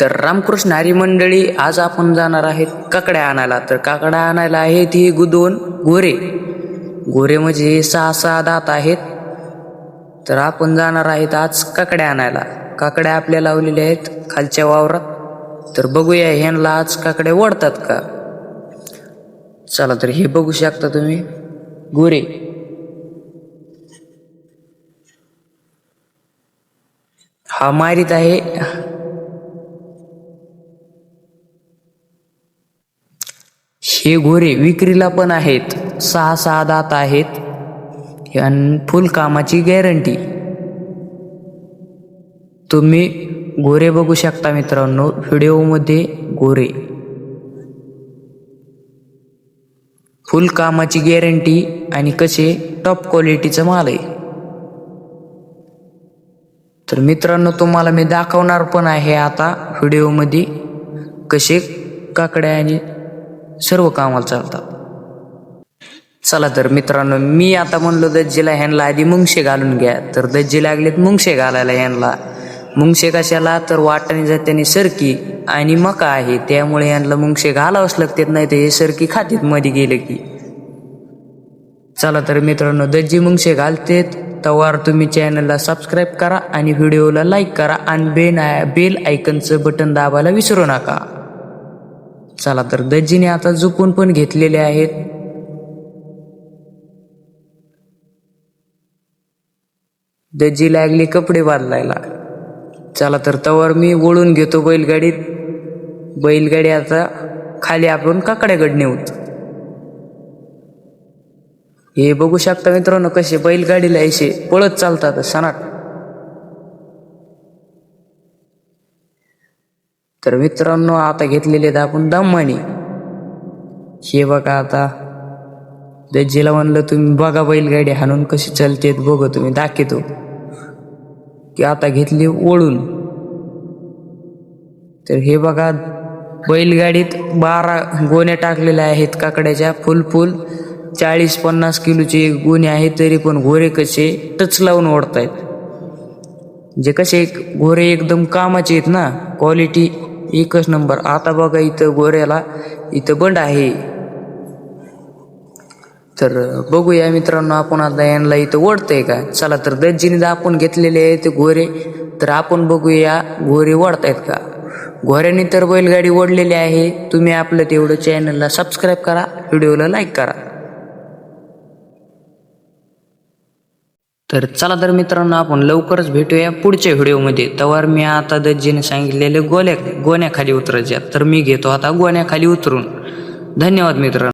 तर रामकृष्ण हरी मंडळी आज आपण जाणार आहेत काकड्या आणायला. तर काकड्या आणायला आहेत ही गुदोन गोरे गोरे म्हणजे सहा सहा दात आहेत. तर आपण जाणार आहेत आज काकड्या आणायला. काकड्या आपल्या लावलेल्या आहेत खालच्या वावरात. तर बघूया ह्यांना आज काकड्या ओढतात का? चला तर हे बघू शकता तुम्ही. गोरे हा मारीत आहे. हे घोरे विक्रीला पण आहेत. सहा सहा दात आहेत. आणि फुल कामाची गॅरंटी. तुम्ही गोरे बघू शकता मित्रांनो. व्हिडिओमध्ये गोरे फुल कामाची गॅरंटी आणि कसे टॉप क्वालिटीचं माल आहे. तर मित्रांनो तुम्हाला मी दाखवणार पण आहे आता व्हिडिओमध्ये कसे काकड्या आणि सर्व कामाला चालतात. चला तर मित्रांनो मी आता म्हणलो दज्जीला ह्यांना आधी मुंगशे घालून घ्या. तर दज्जी लागलेत मुंगशे घालायला ह्यांना. मुंगशे कशाला? तर वाटाने जात्याने सरकी आणि मका आहे. त्यामुळे यांना मुंगशे घालावंच लागतात नाही तर हे सरकी खातीत मध्ये गेले की. चला तर मित्रांनो दज्जी मुंगशे घालतेत. तवार तुम्ही चॅनलला सबस्क्राईब करा आणि व्हिडिओला लाईक करा आणि बेन बेल आयकनचं बटन दाबायला विसरू नका. चला तर दज्जीने आता झुकून पण घेतलेले आहेत. दज्जी लागली कपडे बदलायला. चला तर तवर मी वळून घेतो बैलगाडीत. बैलगाडी आता खाली आपण काकड्याकडे नेऊत हे बघू शकता मित्रांनो कसे बैलगाडीला असे पळत चालतात सनाट तर मित्रांनो आता घेतलेले आहेत आपण दमाने हे बघा आता. दज्जीला म्हणलं तुम्ही बघा बैलगाडी हाणून कशी चालते बघा तुम्ही दाखवतो. की आता घेतली ओढून तर हे बघा बैलगाडीत बारा गोण्या टाकलेल्या आहेत काकड्याच्या फुल फुल. चाळीस पन्नास किलोचे गोणे आहेत तरी पण घोरे कसे टच लावून ओढतायत. जे कसे घोरे एकदम कामाचे आहेत ना क्वालिटी एकच नंबर. आता बघा इथं गोऱ्याला इथं बंड आहे. तर बघूया मित्रांनो आपण आता यांना इथं ओढतंय का? चला तर दज्जीने आपण घेतलेले आहे ते घोरे तर आपण बघूया घोरे ओढतायत का? घोऱ्याने तर बैलगाडी ओढलेली आहे. तुम्ही आपलं तेवढं चॅनलला सबस्क्राईब करा व्हिडिओला लाईक करा. तर चला तर मित्रांनो आपण लवकरच भेटूया पुढच्या व्हिडिओमध्ये. तवर मी आता दज्जीने सांगितलेले गोल्या गोण्याखाली उतरायच्या. तर मी घेतो आता गोण्याखाली उतरून. धन्यवाद मित्रांनो.